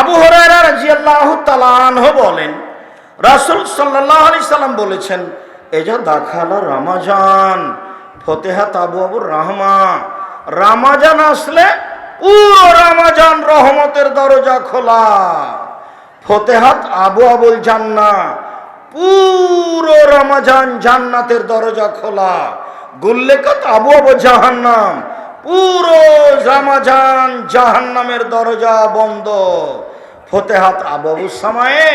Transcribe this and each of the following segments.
আবু হরাইরা রাজিয়াল্লাহু তাআলা আনহু বলেন, রাসূল এজা দাখালা রামাজান ফতেহাত আবু রামাজান আসলে পুরো রামাজান রহমতের দরজা খোলা। ফতেহাত আবু আবুল জান্না, পুরো রমাজান জান্নাতের দরজা খোলা। গুল্লেকাত আবু আবু জাহান্নাম, পুরো রামাজান জাহান্নামের দরজা বন্ধ। ফতেহাত আবু আবু সামায়ে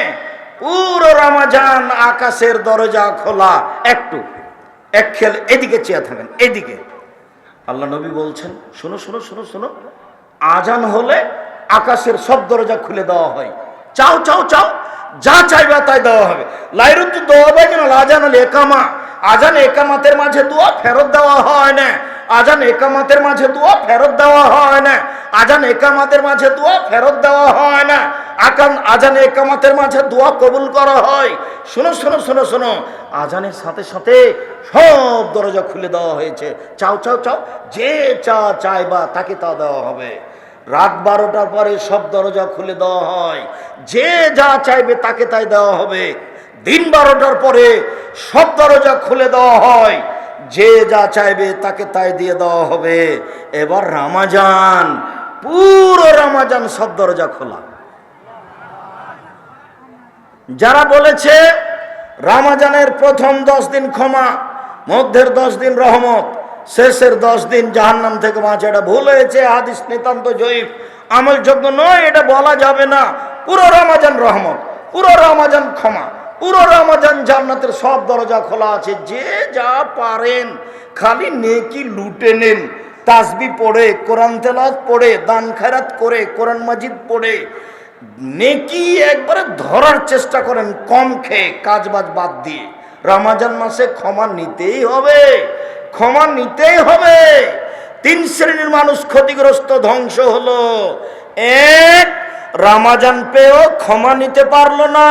পুরো রামাজান আকাশের দরজা খোলা। একটু, এক খেল এদিকে চেয়ে থাকেন, এদিকে। আল্লাহ নবী বলছেন, শোনো শোনো শোনো শোনো, আজান হলে আকাশের সব দরজা খুলে দেওয়া হয়। চাও চাও চাও, যা চাইবা তাই দেওয়া হবে। লাইরুত দেওয়া হবে কেন আজান হলে একামা, আজান একামাতের মাঝে দোয়া ফেরত দেওয়া হয় না। আজান একামাতের মাঝে দোয়া ফেরত দেওয়া হয় না। আজান একামাতের মাঝে দোয়া ফেরত দেওয়া হয় না। আকান আজান একামাতের মাঝে দোয়া কবুল করা হয়। শোনো শোনো শোনো শোনো। আজানের সাথে সাথে সব দরজা খুলে দেওয়া হয়েছে। চাও চাও চাও। যে চা চাইবা তাকে তা দেওয়া হবে। রাত বারোটার পরে সব দরজা খুলে দেওয়া হয়। যে যা চাইবে তাকে তাই দেওয়া হবে। দিন বারোটার পরে সব দরজা খুলে দেওয়া হয়। যে যা চাইবে তাকে তাই দিয়ে দেওয়া হবে। এবার রামাজান, পুরো রামাজান সব দরজা খোলা। যারা বলেছে রামাজানের প্রথম দশ দিন ক্ষমা, মধ্যের দশ দিন রহমত, শেষের দশ দিন জাহান্নাম থেকে বাঁচে, এটা ভুল হয়েছে, হাদিস নিতান্ত জয়ীফ। আমলযোগ্য নয়, এটা বলা যাবে না। পুরো রামাজান রহমত, পুরো রামাজান ক্ষমা। পুরো রামাজান জান্নাতের সব দরজা খোলা আছে, যে যা পারেন, খালি নেকি লুটে নেন। তাসবি পড়ে, কোরআন তেলাত পড়ে, দান খায়রাত করে, কোরআন মাজিদ পড়ে। নেকি একবারে ধরার চেষ্টা করেন, কম খেয়ে, কাজবাজ বাদ দিয়ে। রামাজান মাসে ক্ষমা নিতেই হবে, ক্ষমা নিতেই হবে। তিন শ্রেণির মানুষ ক্ষতিগ্রস্ত, ধ্বংস হলো। এক, রামাজান পেয়েও ক্ষমা নিতে পারল না।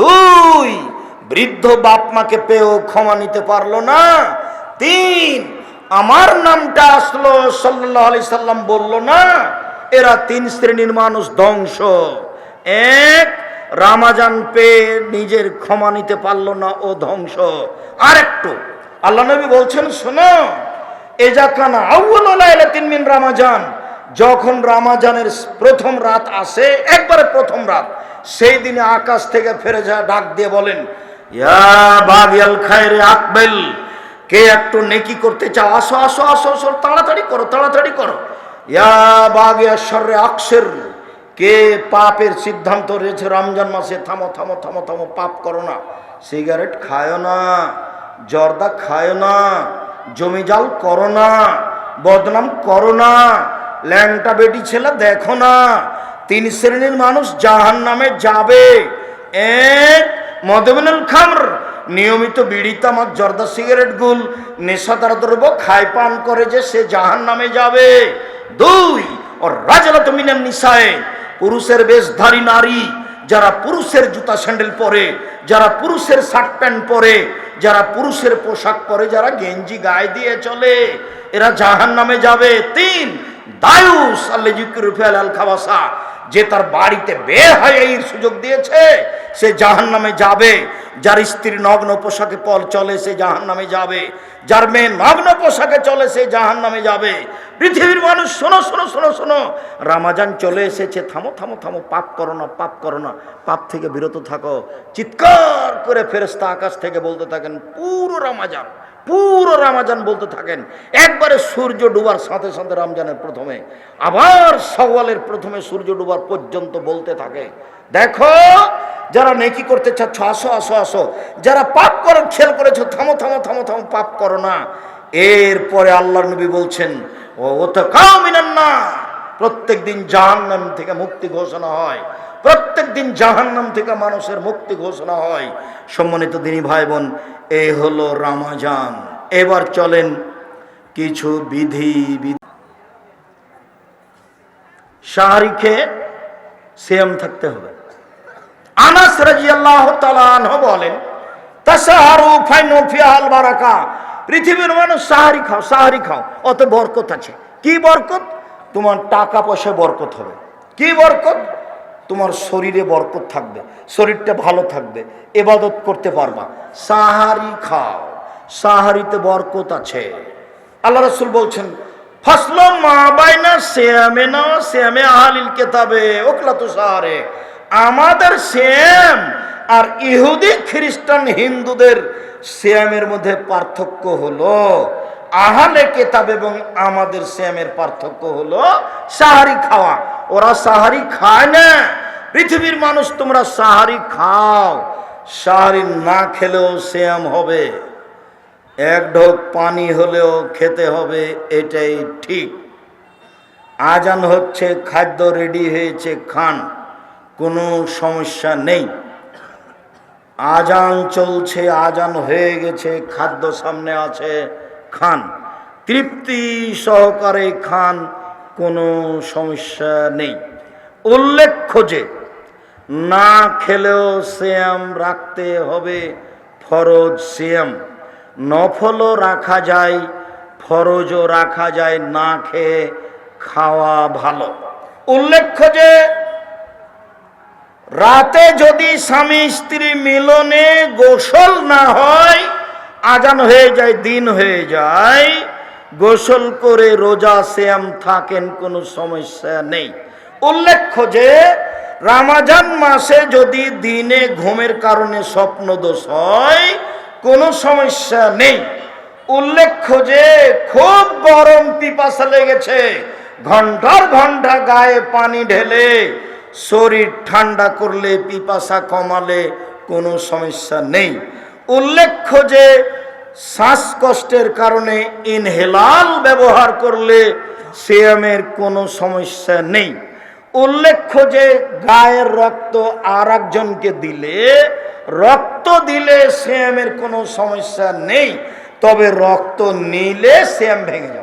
দুই, বৃদ্ধ বাপ মাকে পেয়েও ক্ষমা নিতে পারল না। তিন, আমার নামটা আসলো সাল্লাহ আলি সাল্লাম বলল না, এরা তিন শ্রেণির মানুষ ধ্বংস। এক, রামাজান পেয়ে নিজের ক্ষমা নিতে পারল না, ও ধ্বংস। আর একটু আল্লাহ নবী বলছেন, শোনো এজা কানা আউ্লা তিন মিন রামাজান, যখন রামাজানের প্রথম রাত আসে, একবারে প্রথম রাত সেই দিনে আকাশ থেকে ফেরে যা ডাক দিয়ে বলেন, ইয়া বাগিয়াল খায়রে আকবেল, কে একটু নেকি করতে চাও? আসো আসো আসো আসো, তাড়াতাড়ি করো তাড়াতাড়ি করো। ইয়া বাগিয়া শর্রে আকসের, কে পাপের সিদ্ধান্ত রয়েছে রমজান মাসে? থামো থামো থামো থামো, পাপ করো না। সিগারেট খায় না, জর্দা খায় না, জমি জাল করো না, বদনাম করো না, ল্যাংটা বেটি ছেলে দেখো না তিন শ্রেণির মানুষ জাহান নামে যাবে। এক মদমিনুল খামর, নিয়মিত বিড়ি তামাক, জর্দা সিগারেট গুল নেশাদার দ্রব্য খায়, পান করে যে সে জাহান নামে যাবে। দুই ও রাজালত মিনান নিশায় পুরুষের বেশধারী নারী, যারা পুরুষের জুতা স্যান্ডেল পরে, যারা পুরুষের শার্ট প্যান্ট পরে, যারা পুরুষের পোশাক পরে, যারা গেঞ্জি গায়ে দিয়ে চলে, এরা জাহান নামে যাবে। তিন, দায়ুস আল্লাহ আল খাবাসা যে তার বাড়িতে বের হয় এই সুযোগ দিয়েছে, সে জাহান নামে যাবে। যার স্ত্রী নগ্ন পোশাকে পল চলে, সে জাহান নামে যাবে। যার মেয়ে নগ্ন পোশাকে চলে, সে জাহান নামে যাবে। পৃথিবীর মানুষ, শোনো শোনো শোনো শোনো। রামাজান চলে এসেছে, থামো থামো থামো, পাপ করো না, পাপ করো না। পাপ থেকে বিরত থাকো। চিৎকার করে ফেরেস্তা আকাশ থেকে বলতে থাকেন, পুরো রামাজান। পুরো রামাজান বলতে থাকেন। একবারে সূর্য ডুবার সাথে সাথে রমজানের প্রথমে। আবার সওয়ালের প্রথমে সূর্য ডুবার পর্যন্ত বলতে থাকে। দেখো, যারা নেকি করতে চাচ্ছ, আসো আসো আসো। যারা পাপ করার খেয়াল করেছ, থামো থামো থামো থামো, পাপ করো না। এরপরে আল্লাহ নবী বলছেন ও তো কাউ মিনান না প্রত্যেক দিন জাহান্নাম থেকে মুক্তি ঘোষণা হয়। প্রত্যেক দিন জাহান্নাম থেকে মানুষের মুক্তি ঘোষণা হয়। সম্মানিত দিনী ভাই বোন এই হলো রামাজান। এবার চলেন কিছু বিধি বিধি। সাহারি খেয়ে সেম থাকতে হবে। আনাস রাজিয়াল্লাহ তাআলা বলেন পৃথিবীর মানুষ সাহারি খাও সাহারি খাও, অত বরকত আছে। কি বরকত? তোমার টাকা পয়সা বরকত হবে। কি বরকত? তোমার শরীরে বরকত থাকবে, শরীরটা ভালো থাকবে, এবাদত করতে পারবা। সাহারি খাও, সাহারিতে বরকত আছে। আল্লাহ রসুল বলছেন ফসল মা বাইনা শ্যামে না শ্যামে আহালিল কেতাবে ওকলা তো সাহারে। আমাদের শ্যাম আর ইহুদি, খ্রিস্টান, হিন্দুদের শ্যামের মধ্যে পার্থক্য হলো, আহালে কেতাব এবং আমাদের শ্যামের পার্থক্য হলো সাহারি খাওয়া। ওরা সাহারি খায় না। পৃথিবীর মানুষ, তোমরা সাহারি খাও। সাহারি না খেলেও শ্যাম হবে। এক ঢোক পানি হলেও খেতে হবে, এটাই ঠিক। আজান হচ্ছে, খাদ্য রেডি হয়েছে, খান। কোনো সমস্যা নেই। আজান চলছে, আজান হয়ে গেছে, খাদ্য সামনে আছে, খান। তৃপ্তি সহকারে খান। কোনো সমস্যা নেই। উল্লেখ্য যে, না খেলেও শ্যাম রাখতে হবে, ফরজ শ্যাম নফলও রাখা যায়, ফরজও রাখা যায়, না খেয়ে খাওয়া ভালো। উল্লেখ্য যে, রাতে যদি স্বামী স্ত্রী মিলনে গোসল না হয়, আজান হয়ে যায়, দিন হয়ে যায় গোসল করে রোজা শ্যাম থাকেন, কোনো সমস্যা নেই। উল্লেখ্য যে, রামাজান মাসে যদি দিনে ঘুমের কারণে স্বপ্ন দোষ হয়, কোনো সমস্যা নেই। উল্লেখ্য যে, খুব গরম পিপাসা লেগেছে, ঘণ্টার ঘণ্টা গায়ে পানি ঢেলে শরীর ঠান্ডা করলে পিপাসা কমালে কোনো সমস্যা নেই। উল্লেখ্য যে শ্বাসকষ্টের কারণে ইনহেলাল ব্যবহার করলে সিয়ামের কোনো সমস্যা নেই। উল্লেখ্য যে গায়ের রক্ত আর একজনকে দিলে, রক্ত দিলে সিয়ামের কোনো সমস্যা নেই, তবে রক্ত নিলে সিয়াম ভেঙে যাবে।